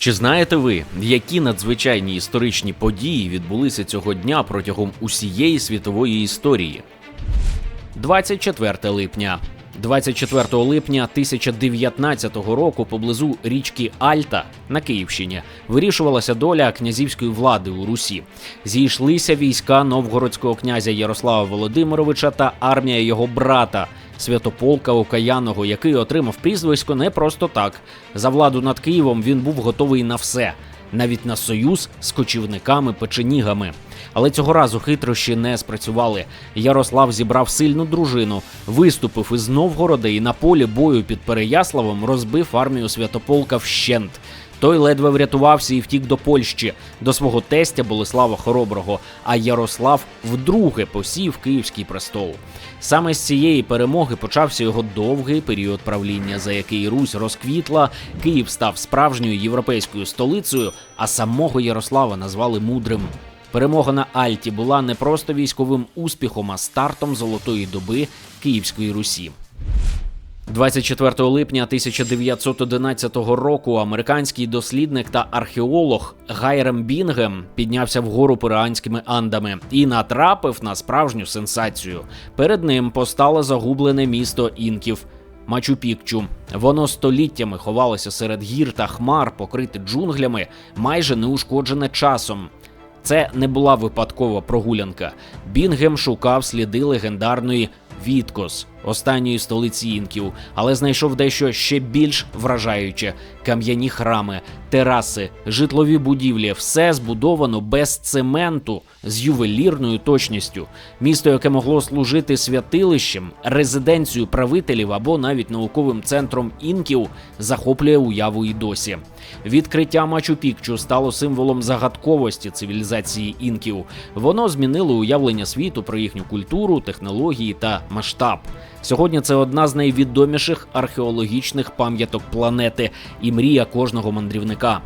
Чи знаєте ви, які надзвичайні історичні події відбулися цього дня протягом усієї світової історії? 24 липня. 24 липня 1019 року поблизу річки Альта на Київщині вирішувалася доля князівської влади у Русі. Зійшлися війська новгородського князя Ярослава Володимировича та армія його брата Святополка Окаяного, який отримав прізвисько не просто так. За владу над Києвом він був готовий на все, навіть на союз з кочівниками-печенігами. Але цього разу хитрощі не спрацювали. Ярослав зібрав сильну дружину, виступив із Новгорода і на полі бою під Переяславом розбив армію Святополка вщент. Той ледве врятувався і втік до Польщі, до свого тестя Болеслава Хороброго, а Ярослав вдруге посів київський престол. Саме з цієї перемоги почався його довгий період правління, за який Русь розквітла, Київ став справжньою європейською столицею, а самого Ярослава назвали мудрим. Перемога на Альті була не просто військовим успіхом, а стартом золотої доби Київської Русі. 24 липня 1911 року американський дослідник та археолог Гайрем Бінгем піднявся вгору перуанськими андами і натрапив на справжню сенсацію. Перед ним постало загублене місто інків. Мачу-Пікчу. Воно століттями ховалося серед гір та хмар, покрите джунглями, майже неушкоджене часом. Це не була випадкова прогулянка. Бінгем шукав сліди легендарної Віткос, останньої столиці інків, але знайшов дещо ще більш вражаюче: кам'яні храми, тераси, житлові будівлі все збудовано без цементу з ювелірною точністю. Місто, яке могло служити святилищем, резиденцією правителів або навіть науковим центром інків, захоплює уяву і досі. Відкриття Мачу Пікчу стало символом загадковості цивілізації інків. Воно змінило уявлення світу про їхню культуру, технології та масштаб. Сьогодні це одна з найвідоміших археологічних пам'яток планети і мрія кожного мандрівника.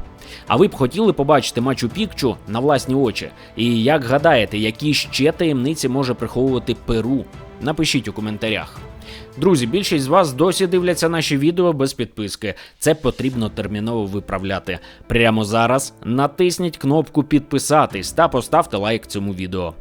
А ви б хотіли побачити Мачу Пікчу на власні очі? І як гадаєте, які ще таємниці може приховувати Перу? Напишіть у коментарях. Друзі, більшість з вас досі дивляться наші відео без підписки. Це потрібно терміново виправляти. Прямо зараз натисніть кнопку підписатись та поставте лайк цьому відео.